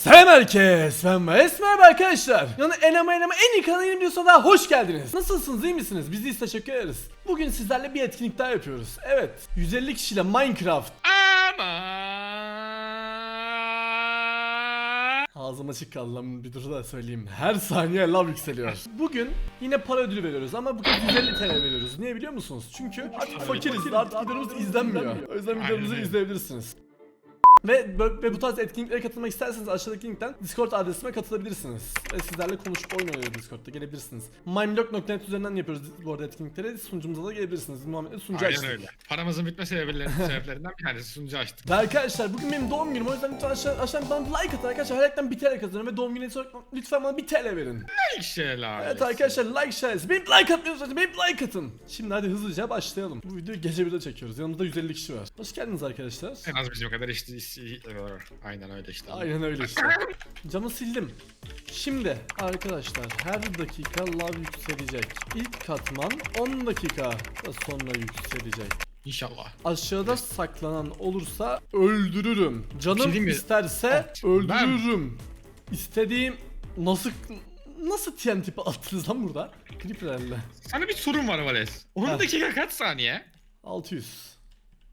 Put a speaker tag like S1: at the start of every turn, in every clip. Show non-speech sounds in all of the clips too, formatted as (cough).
S1: Selam herkes ben Mayes merhaba arkadaşlar. Yani enema enema en iyi kanalın videosuna daha hoş geldiniz. Nasılsınız iyi misiniz? Biz deyiz teşekkür ederiz. Bugün sizlerle bir etkinlik daha yapıyoruz. Evet 150 kişiyle Minecraft.
S2: Ama.
S1: Ağzım açık kaldı lan bir dur da söyleyeyim. Her saniye lav yükseliyor. Bugün yine para ödülü veriyoruz ama bugün 150 TL veriyoruz. Niye biliyor musunuz? Çünkü artık fakiriz artık videomuz izlenmiyor. O yüzden videomuzu izleyebilirsiniz ve, ve bu tarz etkinliklere katılmak isterseniz aşağıdaki linkten Discord adresime katılabilirsiniz. Ve sizlerle konuşup oyun oynuyoruz Discord'da gelebilirsiniz. Mimblog.net üzerinden yapıyoruz bu arada etkinlikleri. Sunucumuza da gelebilirsiniz. Muhammed'le sunucu
S2: Aynen
S1: açtık.
S2: öyle. Paramızın bitme sebeplerinden, (laughs) sebeplerinden bir tanesi sunucu açtık.
S1: Ve arkadaşlar bugün benim doğum günüm o yüzden lütfen aşağı, aşağı bana like atın arkadaşlar. Her like'tan bir TL kazanırım ve doğum günü lütfen bana bir TL verin.
S2: İyi şeyler.
S1: Evet arkadaşlar like şaresi. Benim like atmıyorsanız benim like atın. Şimdi hadi hızlıca başlayalım. Bu videoyu gece 1'de çekiyoruz. Yanımızda 150 kişi var. Hoş geldiniz arkadaşlar.
S2: En az bizim kadar işte, işte aynen öyle işte.
S1: Aynen öyle işte. (laughs) Camı sildim. Şimdi arkadaşlar her dakika lav yükselecek. İlk katman 10 dakika sonra yükselecek.
S2: İnşallah.
S1: Aşağıda saklanan olursa öldürürüm.
S2: Şey
S1: Canım
S2: mi?
S1: isterse
S2: Evet,
S1: öldürürüm. İstediğim nasıl nasıl TNT (laughs) attınız lan burada? Creeper'lerle.
S2: Sana bir sorum var Vales. 10
S1: Ha.
S2: dakika kaç saniye?
S1: 600.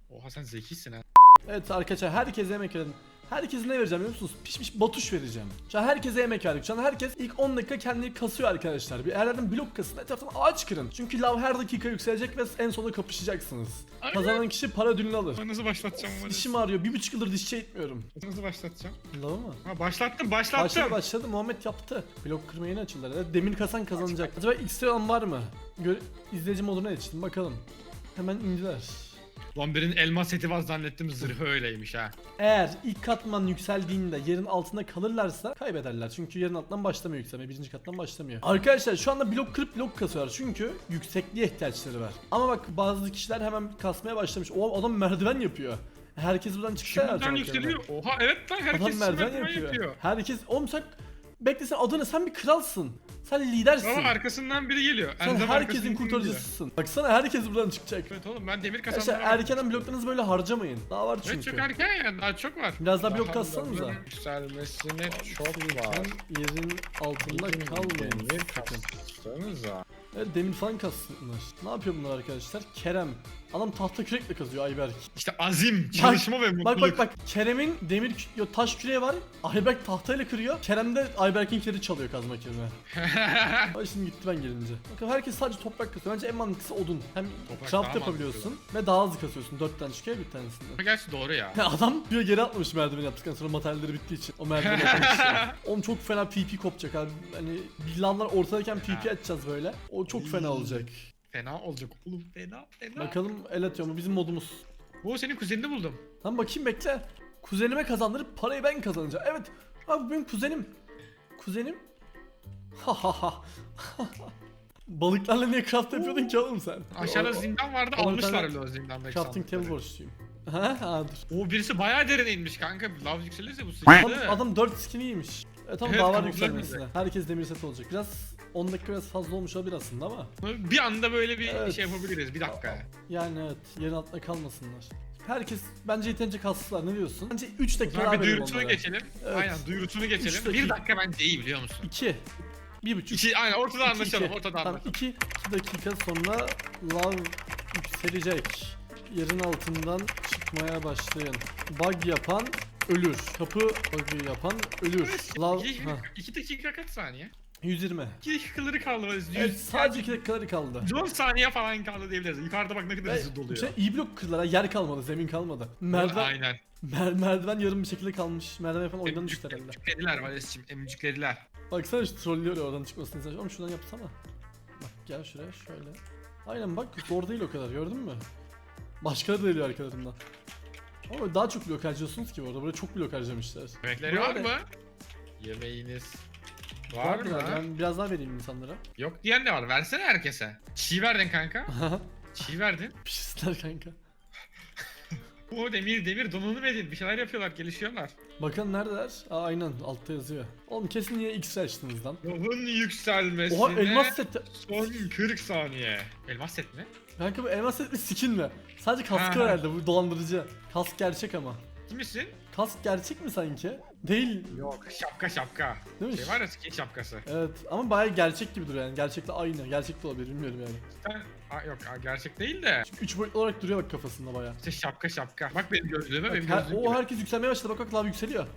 S2: Oha sen zekisin ha.
S1: Evet arkadaşlar herkese yemek verin. Herkese ne vereceğim biliyor musunuz? Pişmiş batuş vereceğim. Şu an herkese yemek verdik. Şu an herkes ilk 10 dakika kendini kasıyor arkadaşlar. Bir yerlerden blok kasın, etraftan ağaç kırın. Çünkü lav her dakika yükselecek ve en sonunda kapışacaksınız.
S2: Aynen.
S1: Kazanan kişi para ödülünü alır.
S2: Ben nasıl başlatacağım Vales?
S1: Dişim ağrıyor. Bir buçuk yıldır dişçi eğitmiyorum.
S2: Nasıl başlatacağım?
S1: Lava mı?
S2: Ha başlattım başlattım.
S1: Başladı başladı. Muhammed yaptı. Blok kırma yeni açıldı. herhalde. Demir kasan kazanacak. Acaba alan var mı? Gör izleyici moduna geçtim bakalım. Hemen indiler.
S2: Lan birinin elma seti var zannettim zırhı öyleymiş ha.
S1: Eğer ilk katman yükseldiğinde yerin altında kalırlarsa kaybederler. Çünkü yerin altından başlamıyor yükselmeye. Birinci kattan başlamıyor. Arkadaşlar şu anda blok kırıp blok kasıyorlar. Çünkü yüksekliğe ihtiyaçları var. Ama bak bazı kişiler hemen kasmaya başlamış. O adam merdiven yapıyor. Herkes buradan ya.
S2: Şimdiden yükseliyor. Oha evet lan herkes
S1: Adam merdiven
S2: merdiven
S1: yapıyor.
S2: yapıyor.
S1: Herkes oğlum sen bekle sen adını sen bir kralsın. Sen lidersin.
S2: Ama arkasından biri geliyor.
S1: sen
S2: Erdem
S1: herkesin
S2: arkasından
S1: kurtarıcısısın. Baksana herkes buradan çıkacak.
S2: Evet oğlum ben demir
S1: Arkadaşlar
S2: kasanlara
S1: erkenden bloklarınızı böyle harcamayın. Daha var
S2: Evet
S1: çünkü.
S2: çok erken yani daha çok var.
S1: Biraz daha blok kassanıza.
S2: Yükselmesine çok var.
S1: yerin altında kalmayın.
S2: Demir
S1: sakın.
S2: kassanıza.
S1: Evet demir falan kassınlar. Ne yapıyor bunlar arkadaşlar? Kerem. Adam tahta kürekle kazıyor Ayberk.
S2: İşte azim, çalışma ve mutluluk.
S1: Bak bak bak. Kerem'in demir yo, taş küreği var. Ayberk tahtayla kırıyor. Kerem de Ayberk'inkileri çalıyor kazmak yerine. (laughs) Ay şimdi gitti ben gelince. Bakın herkes sadece toprak kasıyor. Bence en mantıklısı odun. Hem
S2: Toprak
S1: craft
S2: daha
S1: yapabiliyorsun ve daha hızlı kasıyorsun. 4 tane çıkıyor bir tanesinde.
S2: Gerçi doğru ya.
S1: Ya (laughs) adam diyor geri atlamış merdiven yaptıktan sonra materyalleri bittiği için. O merdiven (laughs) atlamış ya. Oğlum çok fena PP kopacak abi. Hani villanlar ortadayken PP açacağız böyle. O çok fena olacak.
S2: Fena olacak oğlum fena fena.
S1: Bakalım el atıyor mu bizim modumuz.
S2: Bu senin kuzenini buldum.
S1: Tamam bakayım bekle. Kuzenime kazandırıp parayı ben kazanacağım. Evet. Abi bu benim kuzenim. Kuzenim. Ha ha ha. (laughs) Balıklarla niye craft yapıyordun ki oğlum sen?
S2: Aşağıda zindan vardı almışlar öyle o zindandaki
S1: Crafting table borçluyum. Ha ha dur.
S2: O birisi bayağı derine inmiş kanka. Lav yükselirse bu
S1: Adam,
S2: sıçradı.
S1: adam 4 skin iyiymiş. E tamam
S2: Evet,
S1: daha var
S2: kamuflaj
S1: yükselmesine. Herkes demir set olacak. Biraz 10 dakika biraz fazla olmuş olabilir aslında ama.
S2: Bir anda böyle bir
S1: Evet.
S2: şey yapabiliriz. Bir dakika.
S1: Yani evet yerin altında kalmasınlar. Herkes bence yeterince kastılar ne diyorsun? Bence 3 dakika
S2: Sonra
S1: daha
S2: bir
S1: verelim
S2: duyurusunu
S1: onlara.
S2: geçelim.
S1: Evet.
S2: Aynen duyurusunu geçelim.
S1: dakika.
S2: Bir dakika bence iyi biliyor musun?
S1: 2. 1,5.
S2: İki, aynen ortada anlaşalım.
S1: iki.
S2: Ortada
S1: Tamam
S2: anlaşalım.
S1: 2 dakika sonra lav yükselecek. Yerin altından çıkmaya başlayın. Bug yapan ölür. Kapı bug'ı yapan ölür. Lav
S2: İki,
S1: ha,
S2: iki dakika kaç saniye?
S1: 120.
S2: 2 dakikaları kaldı. Yüz,
S1: Evet sadece 2 dakikaları kaldı.
S2: 10 saniye falan kaldı diyebiliriz. Yukarıda bak ne kadar hızlı doluyor.
S1: şey, iyi blok kırdılar. ha, Yer kalmadı, zemin kalmadı. Merdiven,
S2: Aynen.
S1: mer merdiven yarım bir şekilde kalmış. Merdiven falan oyundan düştü herhalde.
S2: Emciklediler Vales'cim emciklediler.
S1: Baksana şu trollüyor ya oradan çıkmasını sen. Oğlum şuradan yapsana. Bak gel şuraya şöyle. Aynen bak zor değil o kadar gördün mü? Başkaları da geliyor arkalarından. Ama daha çok blok harcıyorsunuz ki bu arada. Buraya çok blok harcamışlar.
S2: Yemekleri var
S1: Böyle.
S2: mı? Yemeğiniz var mı?
S1: Ben biraz daha vereyim insanlara.
S2: Yok diyen de var. Versene herkese. Çiğ verdin kanka. Çiğ verdin. (laughs)
S1: Pişsinler kanka.
S2: O demir demir donanım edin. Bir şeyler yapıyorlar. Gelişiyorlar.
S1: Bakalım neredeler? Aa aynen altta yazıyor. Oğlum kesin niye X açtınız lan?
S2: Lavın yükselmesine
S1: Oha elmas set.
S2: son 40 saniye. Elmas set mi?
S1: Kanka bu elmas set mi skin mi? Sadece kaskı
S2: Ha.
S1: herhalde bu dolandırıcı. Kask gerçek ama.
S2: Ciddi misin?
S1: Kask gerçek mi sanki? Değil.
S2: Yok. Şapka şapka.
S1: Değil mi?
S2: Şey var ya skin şapkası.
S1: Evet ama bayağı gerçek gibi duruyor yani. Gerçekle aynı. Gerçek de olabilir bilmiyorum yani.
S2: Sen... Aa, yok aa, gerçek değil de.
S1: Çünkü 3 boyutlu olarak duruyor bak kafasında bayağı.
S2: İşte şapka şapka. Bak benim gözlüğüme benim
S1: her,
S2: gözlüğüm
S1: o
S2: gibi.
S1: herkes yükselmeye başladı bak bak lav yükseliyor.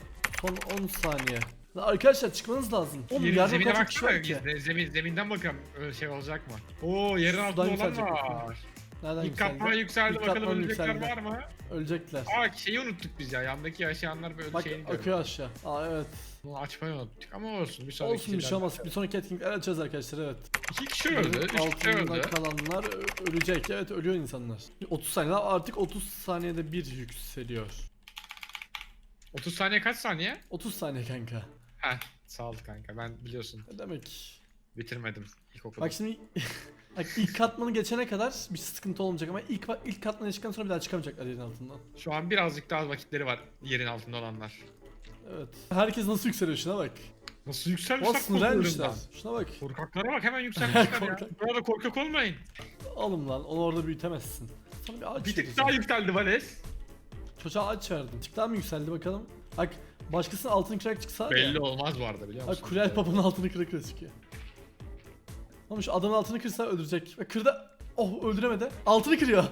S1: Son 10 saniye. Lan arkadaşlar çıkmanız lazım. Oğlum
S2: Yerin, zemine
S1: çok kişi
S2: baksana.
S1: var ki.
S2: Zemin, zeminden bakalım öyle şey olacak mı? Oo yerin altında olan
S1: yükselecek
S2: var.
S1: Nereden
S2: İlk katman yükseldi
S1: İlk
S2: bakalım
S1: katman
S2: ölecekler
S1: yükseldi.
S2: var mı?
S1: Ölecekler.
S2: Aa şeyi unuttuk biz ya yandaki yaşayanlar böyle
S1: Bak
S2: şeyini
S1: akıyor aşağı. Aa evet.
S2: Bunu açmayı unuttuk ama olsun bir sonraki
S1: Olsun bir şey olmaz. Bir sonraki etkinlikler açacağız arkadaşlar evet.
S2: İki kişi öldü, üç kişi
S1: Altında
S2: öldü.
S1: kalanlar ö- ölecek. Evet ölüyor insanlar. 30 saniye artık 30 saniyede bir yükseliyor.
S2: 30 saniye kaç saniye?
S1: 30 saniye kanka.
S2: Heh sağ ol kanka ben biliyorsun
S1: Ne demek?
S2: bitirmedim ilkokulu.
S1: Bak şimdi (laughs) Bak ilk katmanı geçene kadar bir sıkıntı olmayacak ama ilk ilk katmana çıktıktan sonra bir daha çıkamayacaklar yerin altından.
S2: Şu an birazcık daha vakitleri var yerin altında olanlar.
S1: Evet. Herkes nasıl yükseliyor şuna bak.
S2: Nasıl yükselmişler
S1: sınırlaymışlar. Şuna bak.
S2: Korkaklara bak hemen yükselmişler (laughs) ya.
S1: Korkak.
S2: Burada korkak olmayın.
S1: Alım lan onu orada büyütemezsin. Sana bir ağaç
S2: Bir tık
S1: vereceğim.
S2: daha yükseldi Vales.
S1: Çocuğa ağaç verdim. Tık daha mı yükseldi bakalım. Bak başkasının altını kırarak çıksa var ya.
S2: Belli olmaz bu arada biliyor musun?
S1: Bak Kurel Papa'nın altını kıra kıra çıkıyor. Ama şu adamın altını kırsa öldürecek. Bak kırda... Oh öldüremedi. Altını kırıyor.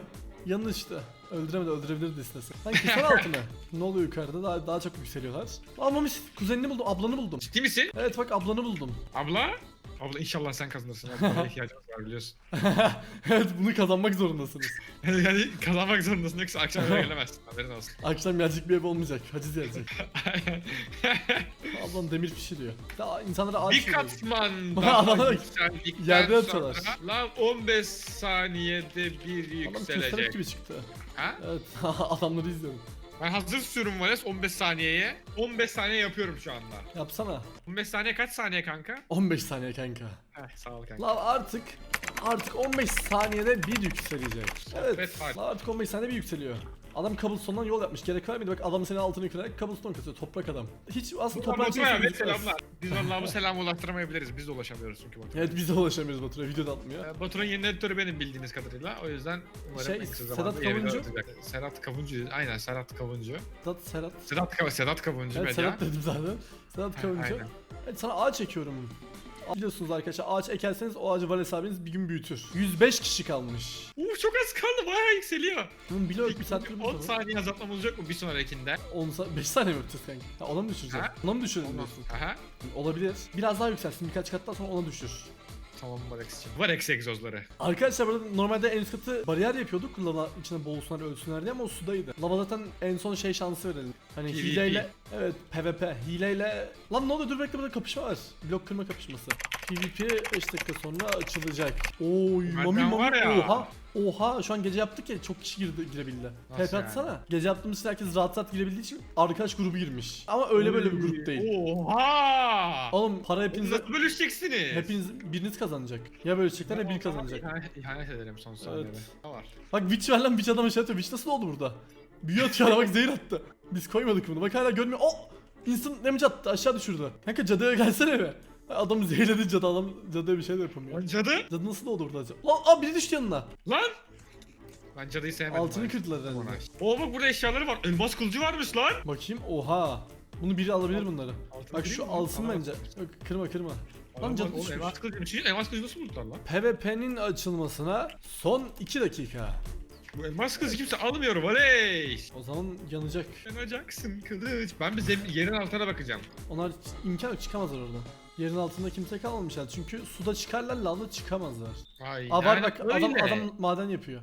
S1: Yanlış işte. Öldüremedi öldürebilirdi istese. Lan kırsana (laughs) altını. ne oluyor yukarıda daha, daha çok yükseliyorlar. Aa Mamis kuzenini buldum ablanı buldum.
S2: Ciddi misin?
S1: Evet bak ablanı buldum.
S2: Abla? Abla inşallah sen kazanırsın. Abla (laughs) ihtiyacımız var biliyorsun. (laughs)
S1: evet bunu kazanmak zorundasınız. (laughs)
S2: yani kazanmak zorundasın yoksa akşam eve gelemezsin. Haberin olsun.
S1: Akşam gelecek bir ev olmayacak. Haciz gelecek. Ablam demir pişiriyor. Daha insanlara ağaç
S2: bir
S1: veriyor.
S2: katman daha yükseldikten
S1: Yerde
S2: sonra
S1: atıyorlar.
S2: lan 15 saniyede bir
S1: Adam köstebek
S2: yükselecek.
S1: gibi çıktı.
S2: Ha?
S1: Evet adamları izliyorum.
S2: Ben hazır tutuyorum Vales 15 saniyeye. 15 saniye yapıyorum şu anda.
S1: Yapsana.
S2: 15 saniye kaç saniye kanka?
S1: 15 saniye kanka.
S2: Heh sağ ol kanka.
S1: Lan artık artık 15 saniyede bir yükselecek. Evet.
S2: Sohbet var.
S1: artık 15 saniyede bir yükseliyor. Adam cobblestone'dan yol yapmış. Gerek var mıydı? Bak adam senin altını kırarak cobblestone kasıyor. Toprak adam. Hiç aslında toprak değil.
S2: evet selamlar. Biz (laughs) vallahi bu selamı ulaştıramayabiliriz. Biz de ulaşamıyoruz çünkü Batur'a.
S1: Evet biz de ulaşamıyoruz Batur'a. Video da atmıyor.
S2: Ee, Batur'un yeni editörü benim bildiğiniz kadarıyla. O yüzden umarım
S1: Şey,
S2: en kısa
S1: Sedat
S2: zamanda
S1: Kavuncu?
S2: Sedat Kavuncu. Aynen Sedat Kavuncu.
S1: Sedat, Serhat.
S2: Sedat, Kav Sedat Kavuncu
S1: Evet. Serhat dedim zaten. Sedat
S2: Ha,
S1: Kavuncu.
S2: aynen.
S1: Evet sana ağaç ekiyorum. Biliyorsunuz arkadaşlar ağaç ekerseniz o ağacı Vales abiniz bir gün büyütür. 105 kişi kalmış.
S2: Uf çok az kaldı bayağı yükseliyor.
S1: Bunun bile bir saattir
S2: 10
S1: burada.
S2: saniye azaltmamız olacak mı bir sonrakinde?
S1: 10 sa 5 saniye mi yapacağız kanka? Ha, ona mı düşüreceğim?
S2: Ha?
S1: Ona mı diyorsun?
S2: Aha.
S1: Olabilir. Biraz daha yükselsin birkaç kattan sonra ona düşür.
S2: Tamam Varex için. Varex egzozları.
S1: Arkadaşlar burada normalde en üst katı bariyer yapıyorduk lava içine boğulsunlar ölsünler diye ama o sudaydı. Lava zaten en son şey şansı verelim. Hani
S2: PvP.
S1: hileyle evet PvP hileyle lan ne oluyor dur bekle burada kapışma var. Blok kırma kapışması. PvP 5 dakika sonra açılacak. Oy
S2: Merdiven
S1: mami mami
S2: var ya.
S1: oha. Oha şu an gece yaptık ya çok kişi girdi girebildi.
S2: Nasıl
S1: TP atsana. Gece yaptığımız için herkes rahat rahat girebildiği için arkadaş grubu girmiş. Ama öyle böyle bir grup değil.
S2: Oha!
S1: Oğlum para hepinize
S2: Nasıl bölüşeceksiniz?
S1: hepiniz biriniz kazanacak. Ya bölüşecekler ya biri kazanacak.
S2: İhanet, ihanet edelim son saniyede. Ne var?
S1: Bak Witch ver lan Witch adama şey atıyor. Witch nasıl oldu burada? Büyü atıyor bak (laughs) zehir attı. Biz koymadık bunu. Bak hala görmüyor. Oh! Instant damage attı aşağı düşürdü. Kanka cadıya gelsene be. Adam zehirledi cadı adam cadıya bir şey de yapamıyor.
S2: Lan cadı?
S1: Cadı nasıl oldu burada acaba? Lan aa biri düştü yanına.
S2: Lan! Ben cadıyı sevmedim.
S1: Altını kırdılar herhalde.
S2: Oo bak burada eşyaları var. Elmas kılıcı varmış lan.
S1: Bakayım oha. Bunu biri alabilir bunları.
S2: Altını
S1: Bak
S2: kırayım
S1: şu
S2: mı?
S1: alsın
S2: Alamam.
S1: bence. Yok kırma kırma. Lan cadı düşmüş.
S2: elmas kılıcı. Çünkü elmas kılıcı nasıl buldular lan?
S1: PvP'nin açılmasına son 2 dakika.
S2: Bu elmas kılıcı kimse almıyor Varex.
S1: O zaman yanacak.
S2: Yanacaksın kılıç. Ben bir zemin, yerin altına bakacağım.
S1: Onlar imkan yok çıkamazlar oradan. Yerin altında kimse kalmamış yani çünkü suda çıkarlar lavda çıkamazlar.
S2: Ay,
S1: Aa var bak adam
S2: öyle.
S1: adam maden yapıyor.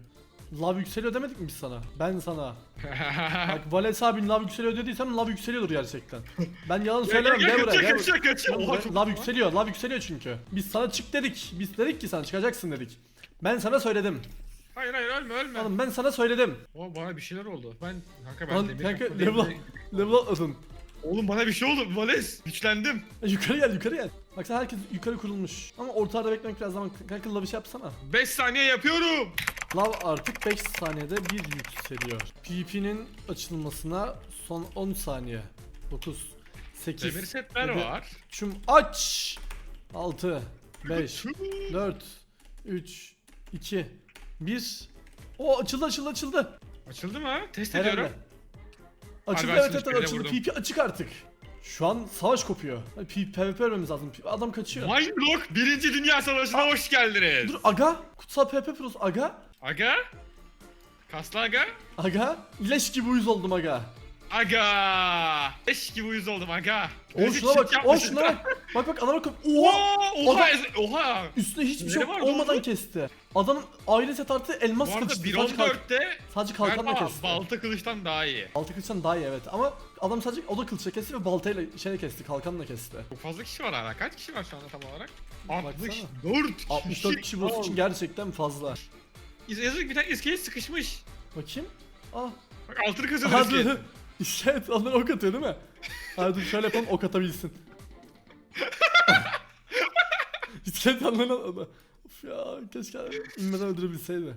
S1: Lav yükseliyor demedik mi biz sana? Ben sana. (laughs) Bak Vales abin lav yükseliyor dediysem lav yükseliyordur gerçekten. Ben yalan söylemem
S2: gel,
S1: buraya gel buraya. Lav yükseliyor lav yükseliyor çünkü. Biz sana çık dedik. Biz dedik ki sen çıkacaksın dedik. Ben sana söyledim.
S2: hayır hayır ölme ölme.
S1: Oğlum ben sana söyledim.
S2: O bana bir şeyler oldu. Ben kanka ben
S1: Lan
S2: demir
S1: kanka level, level atladın.
S2: Oğlum bana bir şey oldu Vales. Güçlendim.
S1: E, Yukarı gel yukarı gel. Bak sen herkes yukarı kurulmuş. Ama ortada beklemek biraz zaman. Kanka lavı şey yapsana.
S2: 5 saniye yapıyorum.
S1: Lav artık 5 saniyede bir yükseliyor. PvP'nin açılmasına son 10 saniye. 9 8
S2: Demir setler
S1: Yedi.
S2: var.
S1: Şum aç. 6 5 4 3 2 1 O açıldı açıldı açıldı.
S2: Açıldı mı? Test
S1: Herhalde. Açıldı evet evet açıldı.
S2: vurdum.
S1: PP açık artık. Şu an savaş kopuyor. Hadi P- PvP vermemiz lazım. P- Adam kaçıyor.
S2: Mindblock 1. Dünya Savaşı'na hoş geldiniz.
S1: Dur aga. Kutsal PvP Pros aga.
S2: Aga? Kaslı aga?
S1: Aga. İleş gibi uyuz oldum aga.
S2: Aga! Eş gibi uyuz oldum aga.
S1: O
S2: Bizi
S1: şuna bak.
S2: Yapmışsın.
S1: şuna bak. (laughs) Bak bak adama bak. Oha.
S2: Oha, ez- oha.
S1: Üstüne hiçbir şey
S2: Neleri
S1: olmadan
S2: oldu?
S1: kesti. Adamın aile set artı elmas
S2: Bu arada
S1: kılıçtı. Sadece, kalk,
S2: 1.14'te
S1: sadece kalkanla
S2: galiba
S1: kesti.
S2: balta kılıçtan daha iyi.
S1: Balta kılıçtan daha iyi evet ama adam sadece o da kılıçla kesti ve baltayla şeyle kesti kalkanla kesti.
S2: Çok fazla kişi var hala. Kaç kişi var şu anda tam olarak?
S1: Baksana.
S2: 64 kişi.
S1: 64 kişi boss için gerçekten fazla.
S2: Yazık bir tane iskelet sıkışmış.
S1: Bakayım. Ah.
S2: Bak altını kazanıyor
S1: Hadi.
S2: iskelet.
S1: İşaret onlar ok atıyor değil mi? Hadi dur şöyle yapalım ok atabilsin. (laughs) İskelet anlarına Of ya keşke inmeden öldürebilseydi.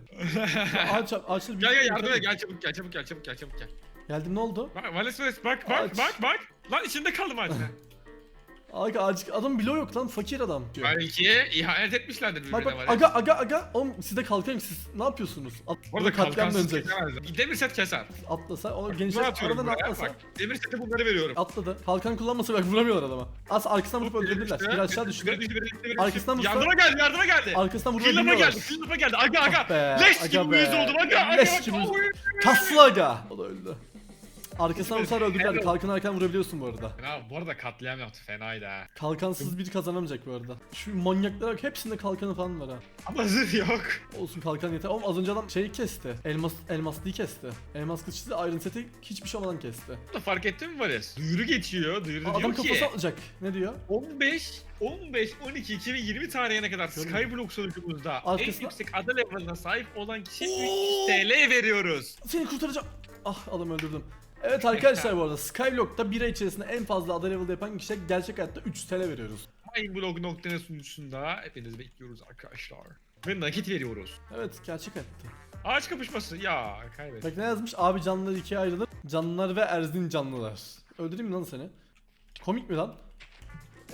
S1: Ağaç ağaçları
S2: Gel gel yardım et gel çabuk gel çabuk gel çabuk gel çabuk gel.
S1: Geldim ne oldu?
S2: Bak Vales Vales bak bak
S1: Aç.
S2: bak bak. Lan içinde kaldım ağacına.
S1: Aga ağaç adam bloğu yok lan fakir adam.
S2: Belki ihanet etmişlerdir birbirine
S1: Bak bak aga aga aga oğlum sizde kalkan yok, siz ne yapıyorsunuz? At,
S2: Bu arada
S1: katliam
S2: kalkansız
S1: dönecek.
S2: kesemezler. Demir set keser.
S1: Atlasa onu
S2: Bunu
S1: gençler
S2: atıyorum
S1: aradan
S2: buraya
S1: atlasa.
S2: bak. Demir sete bunları veriyorum.
S1: Atladı. Kalkan kullanmasa bak vuramıyorlar adama. As arkasından vurup öldürebilirler.
S2: Düştü,
S1: Bir aşağı
S2: düştü.
S1: Arkasından vursa-
S2: Yardıma geldi yardıma geldi.
S1: Arkasından vurup
S2: Killapa geldi killapa geldi. Aga aga.
S1: Ah be,
S2: Leş
S1: aga
S2: gibi
S1: be.
S2: uyuz oldum aga aga.
S1: Leş gibi
S2: Oy.
S1: Kaslı aga. O da öldü. Arkasından vursalar öldürdüler.
S2: Evet.
S1: Kalkan arkadan vurabiliyorsun bu arada.
S2: Fena, bu arada katliam yaptı fenaydı ha.
S1: Kalkansız biri kazanamayacak bu arada. Şu manyaklara bak hepsinde kalkanı falan var ha.
S2: Ama zırh yok.
S1: Olsun kalkan yeter. Oğlum az önce adam şeyi kesti. Elmas elmaslıyı kesti. Elmas kılıçlı Iron Set'i hiçbir şey olmadan kesti.
S2: Bunu fark ettin mi Vales? Duyuru geçiyor. Duyuru
S1: Adam
S2: diyor
S1: kafası
S2: ki
S1: atlayacak. Ne diyor?
S2: 15 15 12 2020 tarihine kadar Skyblock sunucumuzda en
S1: Arkasına-
S2: yüksek ada level'ına sahip olan kişiye
S1: Oo!
S2: 300 TL veriyoruz.
S1: Seni kurtaracağım. Ah adamı öldürdüm. Evet arkadaşlar bu arada Skyblock'ta bir ay içerisinde en fazla ada level yapan kişiye gerçek hayatta 300 TL veriyoruz.
S2: Mindblog.net sunucusunda hepinizi bekliyoruz arkadaşlar. Ve nakit veriyoruz.
S1: Evet gerçek hayatta.
S2: Ağaç kapışması ya kaybettim.
S1: Bak ne yazmış? Abi canlılar ikiye ayrılır. Canlılar ve erzin canlılar. Öldüreyim mi lan seni? Komik mi lan?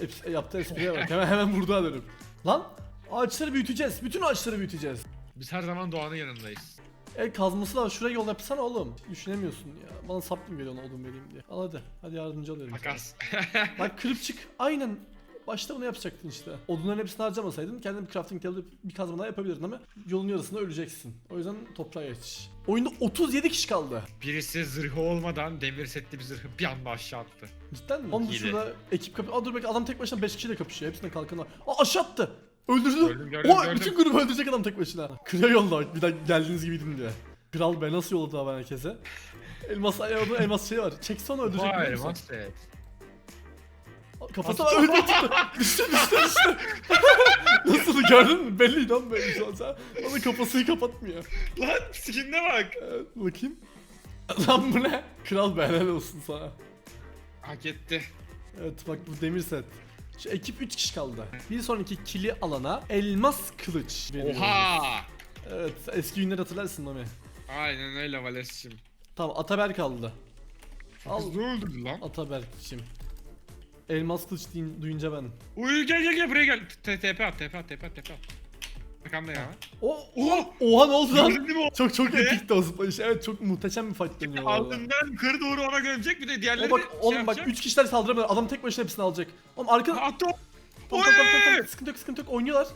S1: Hepsi, yaptığı espriye bak. Hemen hemen burada alırım. Lan ağaçları büyüteceğiz. Bütün ağaçları büyüteceğiz.
S2: Biz her zaman doğanın yanındayız.
S1: El kazması da. Şuraya yol yapsana oğlum. Düşünemiyorsun ya. Bana sap mı geliyor ona odun vereyim diye. Al hadi. Hadi yardımcı oluyorum. sana.
S2: Makas. (laughs)
S1: Bak kırıp çık. Aynen. Başta bunu yapacaktın işte. Odunların hepsini harcamasaydın kendin bir crafting table bir kazma daha yapabilirdin ama yolun yarısında öleceksin. O yüzden toprağa geç. Oyunda 37 kişi kaldı.
S2: Birisi zırhı olmadan demir setli bir zırhı bir anda aşağı attı.
S1: Cidden mi? Onun dışında ekip kapı... Aa dur bekle adam tek başına 5 kişiyle kapışıyor. Hepsine kalkanı var. Aa aşağı attı. Öldürdü.
S2: Gördüm, gördüm,
S1: bütün grubu öldürecek adam tek başına. Kırıyor yolla bir daha geldiğiniz gibiydim diye. Kral be nasıl yolladı abi herkese? Elmas ayağı elmas şey var. Çekse onu öldürecek biliyor
S2: Vay
S1: musun?
S2: Mustad.
S1: Kafasına (laughs) öldü tuttu. düştü düştü düştü. (laughs) Nasıl gördün mü? Belliydi lan belli şu an sen. Onun kafasını kapatmıyor.
S2: Lan skinine bak.
S1: Evet, bakayım. Lan bu ne? Kral be helal olsun sana.
S2: Hak etti.
S1: Evet bak bu demir set. Şu ekip 3 kişi kaldı. Bir sonraki kili alana elmas kılıç veriyoruz.
S2: Oha.
S1: Evet eski günleri hatırlarsın Mami.
S2: Aynen öyle Vales'cim.
S1: Tamam Ataberk aldı. Al
S2: Kız ne öldürdü lan?
S1: Ataberk'cim. Elmas kılıç deyin, duyunca ben.
S2: Uy gel gel gel buraya gel. T- TP at TP at TP at TP at. Bakalım ya.
S1: O oha, oha ne oldu lan?
S2: Gördün mü o?
S1: Çok çok
S2: Ne?
S1: epikti o zıplayış. Evet çok muhteşem bir fight dönüyor arada.
S2: Altından yukarı doğru ona gömecek bir de diğerleri
S1: O bak
S2: de şey
S1: oğlum bak
S2: yapacak.
S1: 3 kişiler saldıramıyor. Adam tek başına hepsini alacak. Oğlum arkada
S2: Attı o.
S1: Tamam tamam. Sıkıntı yok sıkıntı yok oynuyorlar.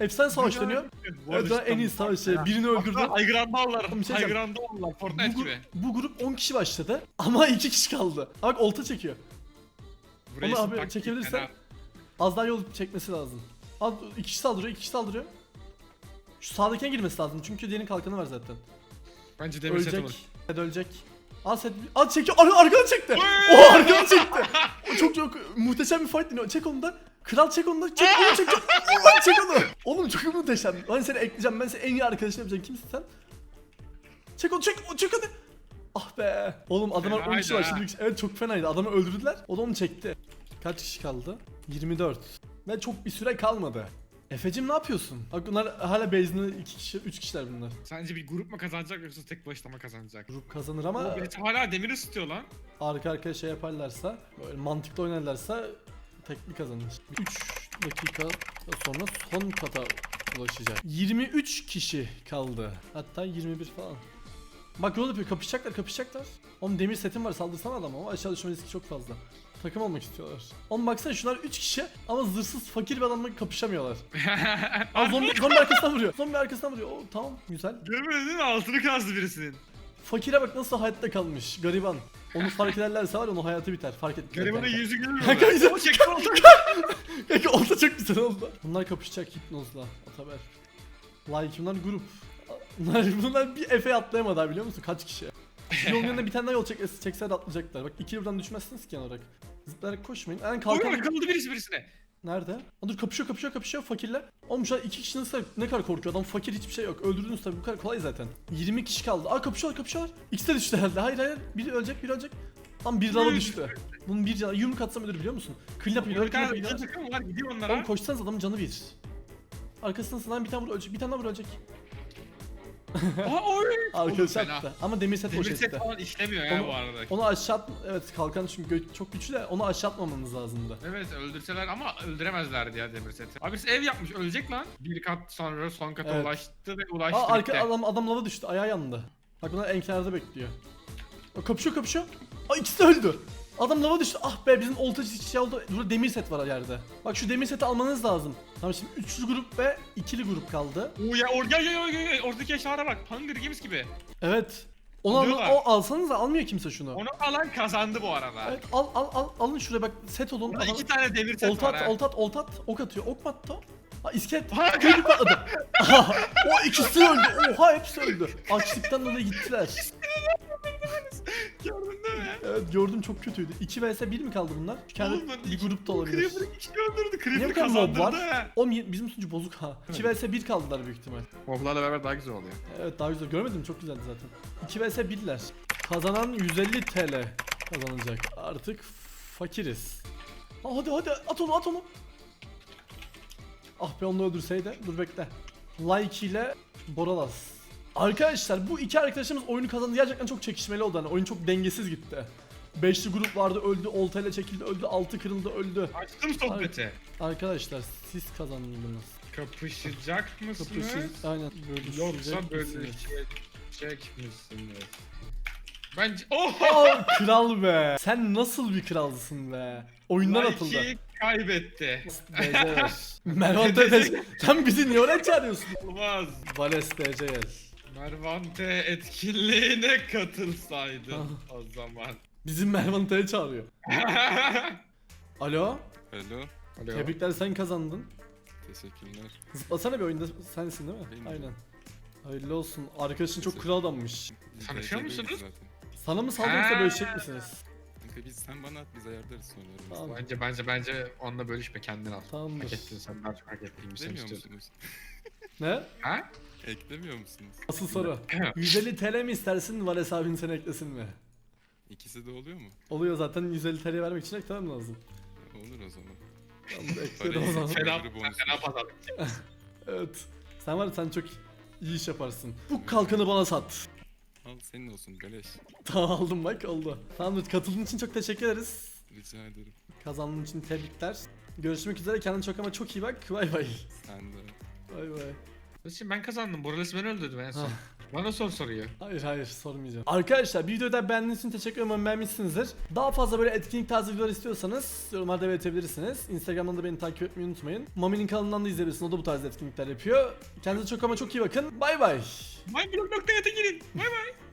S1: Efsane savaş dönüyor.
S2: Bu arada
S1: en iyi
S2: cidden-
S1: savaşı. Birini öldürdü.
S2: Haygran'da alırlar.
S1: Bir şey diyeceğim.
S2: Haygran'da alırlar. Fortnite
S1: Bu,
S2: gibi.
S1: gru- bu grup 10 kişi başladı (laughs) ama 2 kişi kaldı. Ha Bak olta çekiyor.
S2: Burayı
S1: Onu abi
S2: taktik
S1: çekebilirsen
S2: fena.
S1: az daha yol çekmesi lazım. Abi 2 kişi saldırıyor 2 kişi saldırıyor. Şu sağdakine girmesi lazım çünkü diğerinin kalkanı var zaten.
S2: Bence demir set olur.
S1: ölecek. Set ölecek. Al set. Al çekiyor. Ar arkadan çekti. O arkadan çekti. O çok çok muhteşem bir fight dönüyor. Çek onu da. Kral çek onu da. Çek onu çek. çek. Ulan çek onu. Oğlum çok muhteşem. Lan seni ekleyeceğim. Ben seni en iyi arkadaşın yapacağım. Kimsin sen? Çek onu çek. Çek hadi. Ah be. Oğlum adamlar 10 kişi başladı.
S2: ha.
S1: Evet çok fenaydı. Adamı öldürdüler. O da onu çekti. Kaç kişi kaldı? 24. Ve çok bir süre kalmadı. Efecim ne yapıyorsun? Bak bunlar hala base'inde 2 kişi, 3 kişiler bunlar.
S2: Sence bir grup mu kazanacak yoksa tek başına mı kazanacak?
S1: Grup kazanır ama
S2: birisi hala demir ısıtıyor lan.
S1: arka arkaya şey yaparlarsa, böyle mantıklı oynarlarsa tekli kazanır. 3 dakika sonra son kata ulaşacak. 23 kişi kaldı. Hatta 21 falan. Bak yol yapıyor kapışacaklar kapışacaklar. Oğlum demir setim var saldırsana adama ama aşağı düşme riski çok fazla. Takım olmak istiyorlar. Oğlum baksana şunlar 3 kişi ama zırhsız fakir bir adamla kapışamıyorlar. (laughs) Aa, zombi, zombi arkasından vuruyor. Zombi arkasından vuruyor. Oo, tamam güzel.
S2: Görmedin mi? Altını kazdı birisinin.
S1: Fakire bak nasıl hayatta kalmış. Gariban. Onu fark ederlerse var onun hayatı biter. Fark et.
S2: Garibanın yüzü gülmüyor.
S1: Kanka, yüzü-
S2: O çekti oldu.
S1: Kanka oldu çok güzel oldu. Bunlar kapışacak hipnozla. Ataber. Like bunlar grup. Bunlar, bunlar bir Efe atlayamadı abi biliyor musun? Kaç kişi? Yolun yanına bir tane daha yol çek, çekse de atlayacaklar. Bak iki buradan düşmezsiniz ki olarak. Zıplayarak koşmayın. Yani kalkan...
S2: Oy kıldı birisi birisine.
S1: Nerede? Aa, dur kapışıyor kapışıyor kapışıyor fakirle. Oğlum şu an iki kişi nasıl ne kadar korkuyor adam fakir hiçbir şey yok. Öldürdünüz tabii bu kadar kolay zaten. 20 kişi kaldı. Aa kapışıyorlar kapışıyorlar. İkisi de düştü herhalde. Hayır hayır. Biri ölecek biri ölecek. Lan bir
S2: Biri
S1: düştü. Bunun bir canı yumruk atsam ölür biliyor musun? Clean up
S2: Bir
S1: clean up
S2: takım var gidiyor
S1: Oğlum koşsanız adamın canı bir. Arkasından sınan bir tane vur ölecek. Bir tane daha vur ölecek. (laughs)
S2: Aha oy. Fena.
S1: attı. Ama demir set boş
S2: Demir set
S1: etti.
S2: falan işlemiyor ya
S1: Onu-
S2: bu arada.
S1: Onu aşağı at... Evet kalkan çünkü gö- çok güçlü de onu aşağı atmamanız lazımdı.
S2: Evet öldürseler ama öldüremezlerdi ya demir seti. Abi birisi ev yapmış ölecek lan. Bir kat sonra son kata
S1: Evet.
S2: ulaştı ve ulaştı
S1: Aa
S2: bitti.
S1: arka adam adam lava düştü. Ayağı yandı. Bak bunlar en kenarda bekliyor. O kapışıyor kapışıyor. Aa ikisi de öldü. Adam lava düştü. Ah be bizim oltacı şey oldu. Burada demir set var yerde. Bak şu demir seti almanız lazım. Tamam şimdi üçlü grup ve ikili grup kaldı.
S2: Oo ya or gel gel gel gel oradaki eşyalara bak. Hunger Games gibi.
S1: Evet. Onu al,
S2: Alıyorlar.
S1: o alsanız da almıyor kimse şunu.
S2: Onu alan kazandı bu arada.
S1: Evet al al al alın şuraya bak set olun.
S2: Burada
S1: Adam-
S2: iki tane demir set
S1: Olta
S2: var ha.
S1: olta at, olta at, ok atıyor, ok mu attı o? Ha iskelet, köylü patladı. Aha, o ikisi öldü, oha hepsi öldü. Açlıktan dolayı gittiler. (laughs) gördüm çok kötüydü. 2 vs 1 mi kaldı bunlar? Kendi
S2: Oğlum
S1: bir
S2: iki-
S1: grup da olabilir.
S2: Creeper iki öldürdü.
S1: Niye bu
S2: Creeper
S1: kadar mob
S2: kazandırdı
S1: var?
S2: ha.
S1: Oğlum bizim sunucu bozuk ha. 2 vs 1 kaldılar büyük ihtimal.
S2: Moblarla beraber daha güzel oluyor.
S1: Evet daha güzel görmedim çok güzeldi zaten. 2 vs 1'ler. Kazanan 150 TL kazanacak. Artık fakiriz. Ha, hadi hadi at onu at onu. Ah be onu öldürseydi. Dur bekle. Like ile Boralas. Arkadaşlar bu iki arkadaşımız oyunu kazandı. Gerçekten çok çekişmeli oldu. Hani oyun çok dengesiz gitti. Beşli grup vardı öldü, oltayla çekildi öldü, altı kırıldı öldü.
S2: Açtım sohbeti.
S1: Arkadaşlar siz kazandınız.
S2: Kapışacak mısınız?
S1: Kapışın, aynen bölüşecek
S2: Yoksa
S1: misiniz?
S2: bölüşecek misiniz? Bence... Oh!
S1: Aa, kral be. Sen nasıl bir kralsın be. Oyundan atıldı.
S2: Kaybetti.
S1: DC'ler. (laughs) Mervan DC. Sen bizi niye oraya çağırıyorsun?
S2: Olmaz.
S1: Vales DC'ler.
S2: Mervante etkinliğine katılsaydın o zaman.
S1: Bizim Mervan T'ye çağırıyor. (laughs) Alo.
S3: Alo,
S1: Tebrikler sen kazandın.
S3: teşekkürler.
S1: Zıplasana bir oyunda sensin değil mi?
S3: Benim.
S1: Aynen. Hayırlı olsun. Arkadaşın çok kral adammış.
S2: Tanışıyor musunuz?
S3: zaten.
S1: Sana mı saldı yoksa
S2: Ha.
S1: bölüşecek misiniz?
S3: Kanka biz sen bana at biz ayarlarız sonra. aramızda.
S1: Tamam.
S2: bence bence bence onunla bölüşme kendin al.
S1: Tamamdır.
S2: Hak ettin sen daha çok hak ettiğini sen
S3: Eklemiyor
S2: istiyordun.
S3: musunuz? (laughs)
S1: Ne?
S2: Ha?
S3: Eklemiyor musunuz?
S1: Asıl soru. (laughs) 150 TL mi istersin Vales abin seni eklesin mi?
S3: İkisi de oluyor mu?
S1: Oluyor zaten 150 TL vermek için eklemem lazım.
S3: Olur o zaman.
S1: Tamam eklerim o zaman.
S2: Fena, fena pazarlık.
S1: Evet. Sen var ya sen çok iyi iş yaparsın. Bu kalkanı bana sat.
S3: Al senin olsun Galeş.
S1: Tamam aldım bak oldu. Tamamdır katıldığın için çok teşekkür ederiz.
S3: Rica ederim.
S1: Kazandığın için tebrikler. Görüşmek üzere kendine çok ama çok iyi bak. Bay bay.
S3: Sen de.
S1: Bay bay.
S2: Şimdi ben kazandım. Borales beni öldürdü en son. Bana sor soruyu.
S1: Hayır hayır sormayacağım. Arkadaşlar bir videoyu da beğendiğiniz için teşekkür ederim. Beğenmişsinizdir. Daha fazla böyle etkinlik tarzı videolar istiyorsanız yorumlarda belirtebilirsiniz. Instagram'dan da beni takip etmeyi unutmayın. Mami'nin kanalından da izleyebilirsiniz. O da bu tarz etkinlikler yapıyor. Kendinize çok ama çok iyi bakın. Bay bay.
S2: Minecraft.net'e girin. Bay bay.